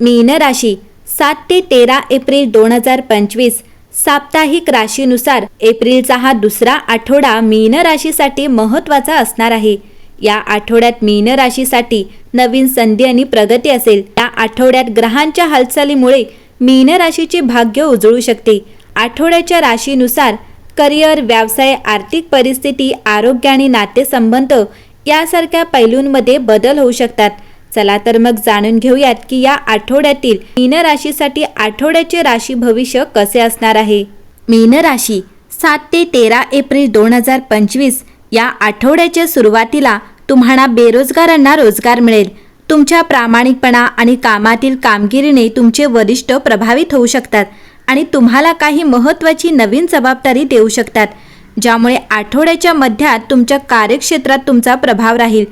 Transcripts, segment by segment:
मीन राशी सात ते तेरा एप्रिल दोन हजार पंचवीस साप्ताहिक राशीनुसार एप्रिलचा हा दुसरा आठवडा मीन राशीसाठी महत्त्वाचा असणार आहे. या आठवड्यात मीन राशीसाठी नवीन संधी आणि प्रगती असेल. या आठवड्यात ग्रहांच्या हालचालीमुळे मीन राशीचे भाग्य उजळू शकते. आठवड्याच्या राशीनुसार करिअर व्यवसाय आर्थिक परिस्थिती आरोग्य आणि नातेसंबंध यासारख्या पैलूंमध्ये बदल होऊ शकतात. चला तर मग जाणून घेऊयात की या आठवड्यातील मीन राशीसाठी आठवड्याचे राशी भविष्य कसे असणार आहे? मीन राशी सात ते तेरा एप्रिल दोन हजार पंचवीस या आठवड्याच्या सुरुवातीला तुम्हाला बेरोजगारांना रोजगार मिळेल. तुमच्या प्रामाणिकपणा आणि कामातील कामगिरीने तुमचे वरिष्ठ प्रभावित होऊ शकतात आणि तुम्हाला काही महत्त्वाची नवीन जबाबदारी देऊ शकतात ज्यामुळे आठवड्याच्या मध्यात तुमच्या कार्यक्षेत्रात तुमचा प्रभाव राहील.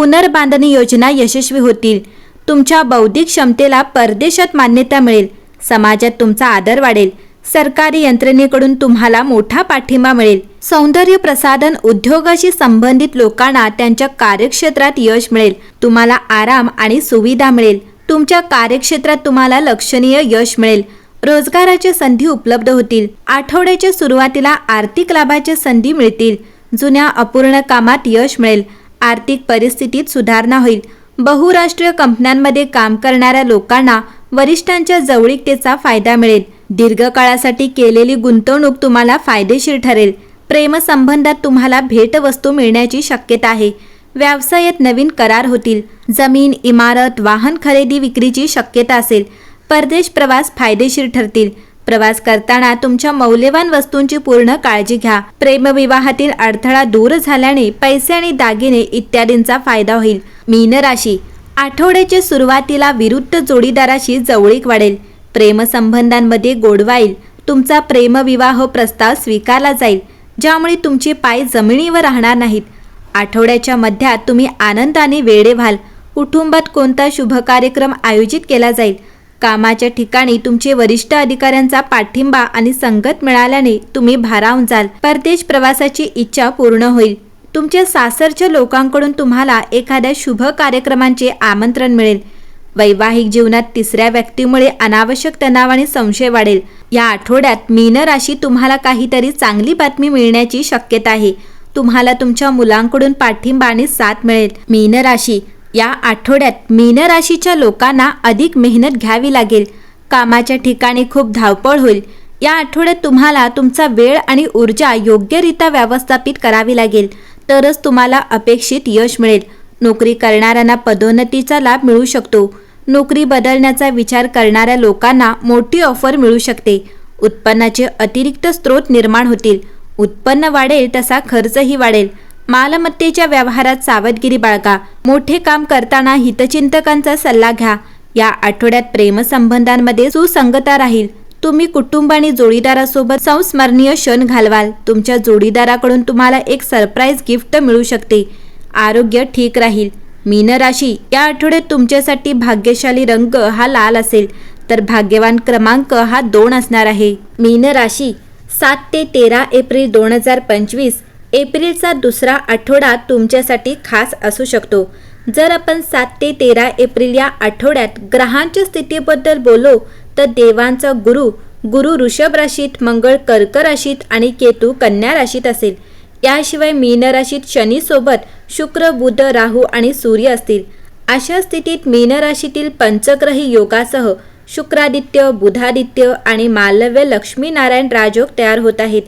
पुनर्बांधणी योजना यशस्वी होतील. तुमच्या बौद्धिक क्षमतेला परदेशात मान्यता मिळेल. समाजात तुमचा आदर वाढेल. सरकारी यंत्रणेकडून तुम्हाला मोठा पाठिंबा मिळेल. सौंदर्य प्रसाधन उद्योगाशी संबंधित लोकांना त्यांच्या कार्यक्षेत्रात यश मिळेल. तुम्हाला आराम आणि सुविधा मिळेल. तुमच्या कार्यक्षेत्रात तुम्हाला लक्षणीय यश मिळेल. रोजगाराच्या संधी उपलब्ध होतील. आठवड्याच्या सुरुवातीला आर्थिक लाभाच्या संधी मिळतील. जुन्या अपूर्ण कामात यश मिळेल. आर्थिक परिस्थितीत सुधारणा होईल. बहुराष्ट्रीय कंपन्यांमध्ये काम करणाऱ्या लोकांना वरिष्ठांच्या जवळीकतेचा फायदा मिळेल. दीर्घकाळासाठी केलेली गुंतवणूक तुम्हाला फायदेशीर ठरेल. प्रेमसंबंधात तुम्हाला भेटवस्तू मिळण्याची शक्यता आहे. व्यवसायात नवीन करार होतील. जमीन इमारत वाहन खरेदी विक्रीची शक्यता असेल. परदेश प्रवास फायदेशीर ठरतील. प्रवास करताना तुमच्या मौल्यवान वस्तूंची पूर्ण काळजी घ्या. प्रेमविवाहातील अडथळा दूर झाल्याने पैसे आणि दागिने इत्यादींचा फायदा होईल. मीन राशी. आठवड्याच्या सुरुवातीला विरुद्ध जोडीदाराशी जवळीक वाढेल. प्रेमसंबंधांमध्ये गोडवा येईल तुमचा प्रेमविवाह प्रस्ताव स्वीकारला जाईल. ज्यामुळे तुमचे पाय जमिनीवर राहणार नाहीत. आठवड्याच्या मध्यात तुम्ही आनंदाने वेडे व्हाल. कुटुंबात कोणता शुभ कार्यक्रम आयोजित केला जाईल? कामाच्या ठिकाणी तुमचे वरिष्ठ अधिकाऱ्यांचा पाठिंबा आणि संगत मिळाल्याने तुम्ही भारावून जाल. परदेश प्रवासाची इच्छा पूर्ण होईल. तुमच्या सासरच्या लोकांकडून तुम्हाला एखाद्या शुभ कार्यक्रमांचे आमंत्रण मिळेल. वैवाहिक जीवनात तिसऱ्या व्यक्तीमुळे अनावश्यक तणाव आणि संशय वाढेल. या आठवड्यात मीन राशी तुम्हाला काहीतरी चांगली बातमी मिळण्याची शक्यता आहे. तुम्हाला तुमच्या मुलांकडून पाठिंबा आणि साथ मिळेल. मीन राशी या आठवड्यात मीन राशीच्या लोकांना अधिक मेहनत घ्यावी लागेल. कामाच्या ठिकाणी खूप धावपळ होईल. या आठवड्यात तुम्हाला तुमचा वेळ आणि ऊर्जा योग्यरित्या व्यवस्थापित करावी लागेल. तरच तुम्हाला अपेक्षित यश मिळेल. नोकरी करणाऱ्यांना पदोन्नतीचा लाभ मिळू शकतो. नोकरी बदलण्याचा विचार करणाऱ्या लोकांना मोठी ऑफर मिळू शकते. उत्पन्नाचे अतिरिक्त स्रोत निर्माण होतील. उत्पन्न वाढेल तसा खर्चही वाढेल. मालमत्तेच्या व्यवहारात सावधगिरी बाळगा. मोठे काम करताना हितचिंतकांचा सल्ला घ्या. या आठवड्यात प्रेमसंबंधांमध्ये सुसंगता राहील. तुम्ही कुटुंब आणि जोडीदारासोबत संस्मरणीय क्षण घालवाल. तुमच्या जोडीदाराकडून तुम्हाला एक सरप्राईज गिफ्ट मिळू शकते. आरोग्य ठीक राहील. मीन राशी. या आठवड्यात तुमच्यासाठी भाग्यशाली रंग हा लाल असेल. तर भाग्यवान क्रमांक हा दोन असणार आहे. मीन राशी. सात ते तेरा एप्रिल दोन हजार पंचवीस. एप्रिलचा दुसरा आठवडा तुमच्यासाठी खास असू शकतो. जर आपण सात ते तेरा एप्रिल या आठवड्यात ग्रहांच्या स्थितीबद्दल बोललो तर देवांचा गुरु गुरु ऋषभ राशीत मंगळ कर्क राशीत आणि केतू कन्या राशीत असेल. याशिवाय मीन राशीत शनीसोबत शुक्र बुध राहू आणि सूर्य असतील. अशा स्थितीत मीन राशीतील पंचग्रही योगासह शुक्रादित्य बुधादित्य आणि मालव्य लक्ष्मीनारायण राजयोग तयार होत आहेत.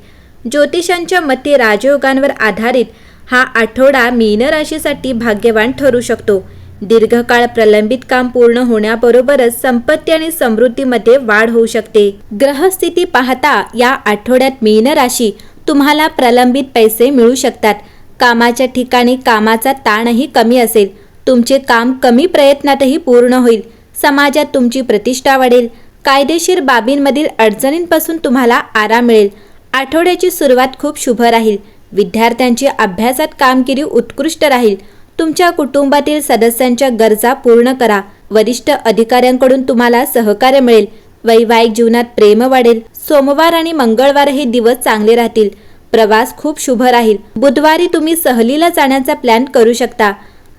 ज्योतिषांच्या मते राजयोगांवर आधारित हा आठवडा मीन राशीसाठी भाग्यवान ठरू शकतो. दीर्घकाळ प्रलंबित काम पूर्ण होण्याबरोबरच संपत्ती आणि समृद्धीमध्ये वाढ होऊ शकते. ग्रहस्थिती पाहता या आठवड्यात मीन राशी तुम्हाला प्रलंबित पैसे मिळू शकतात. कामाच्या ठिकाणी कामाचा ताणही कमी असेल. तुमचे काम कमी प्रयत्नातही पूर्ण होईल. समाजात तुमची प्रतिष्ठा वाढेल. कायदेशीर बाबींमधील अडचणींपासून तुम्हाला आराम मिळेल. आठवड्याची सुरुवात खूप शुभ राहील. विद्यार्थ्यांची अभ्यासात कामगिरी उत्कृष्ट राहील. तुमच्या कुटुंबातील सदस्यांच्या गरजा पूर्ण करा. वरिष्ठ अधिकाऱ्यांकडून तुम्हाला सहकार्य मिळेल. वैवाहिक जीवनात प्रेम वाढेल. सोमवार आणि मंगळवार हे दिवस चांगले राहतील. प्रवास खूप शुभ राहील. बुधवारी तुम्ही सहलीला जाण्याचा प्लॅन करू शकता.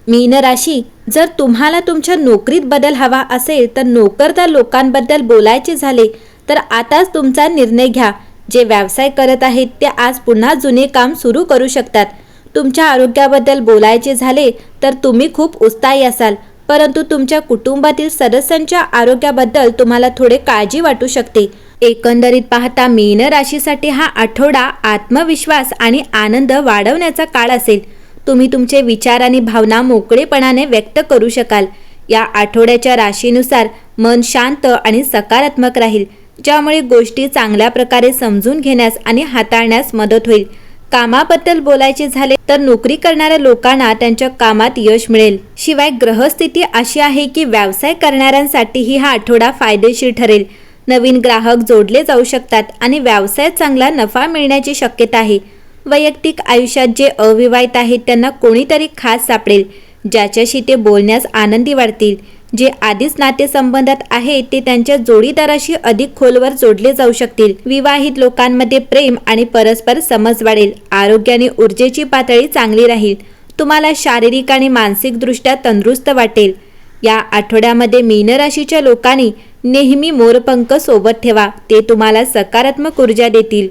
मीन राशी जर तुम्हाला तुमच्या नोकरीत बदल हवा असेल तर नोकरदार लोकांबद्दल बोलायचे झाले तर आताच तुमचा निर्णय घ्या. जे व्यवसाय करत आहेत ते आज पुन्हा जुने काम सुरू करू शकतात. तुमच्या आरोग्याबद्दल बोलायचे झाले तर तुम्ही खूप उत्साही असाल परंतु तुमच्या कुटुंबातील सदस्यांच्या आरोग्याबद्दल तुम्हाला थोडे काळजी वाटू शकते. एकंदरीत पाहता मीन राशीसाठी हा आठवडा आत्मविश्वास आणि आनंद वाढवण्याचा काळ असेल. तुम्ही तुमचे विचार आणि भावना मोकळेपणाने व्यक्त करू शकाल. या आठवड्याच्या राशीनुसार मन शांत आणि सकारात्मक राहील. ज्यामुळे गोष्टी चांगल्या प्रकारे समजून घेण्यास आणि हाताळण्यास मदत होईल. कामाबद्दल बोलायचे झाले तर नोकरी करणाऱ्या लोकांना त्यांच्या कामात यश मिळेल. शिवाय ग्रहस्थिती अशी आहे की व्यवसाय करणाऱ्यांसाठीही हा आठवडा फायदेशीर ठरेल. नवीन ग्राहक जोडले जाऊ शकतात आणि व्यवसायात चांगला नफा मिळण्याची शक्यता आहे. वैयक्तिक आयुष्यात जे अविवाहित आहेत त्यांना कोणीतरी खास सापडेल ज्याच्याशी ते बोलण्यास आनंदी वाटतील जे आधीच नातेसंबंधात आहे ते त्यांच्या जोडीदाराशी अधिक खोलवर जोडले जाऊ शकतील. विवाहित लोकांमध्ये प्रेम आणि परस्पर समज वाढेल. आरोग्याने ऊर्जेची पातळी चांगली राहील. तुम्हाला शारीरिक आणि मानसिकदृष्ट्या तंदुरुस्त वाटेल. या आठवड्यामध्ये मीन राशीच्या लोकांनी नेहमी मोरपंख सोबत ठेवा. ते तुम्हाला सकारात्मक ऊर्जा देतील.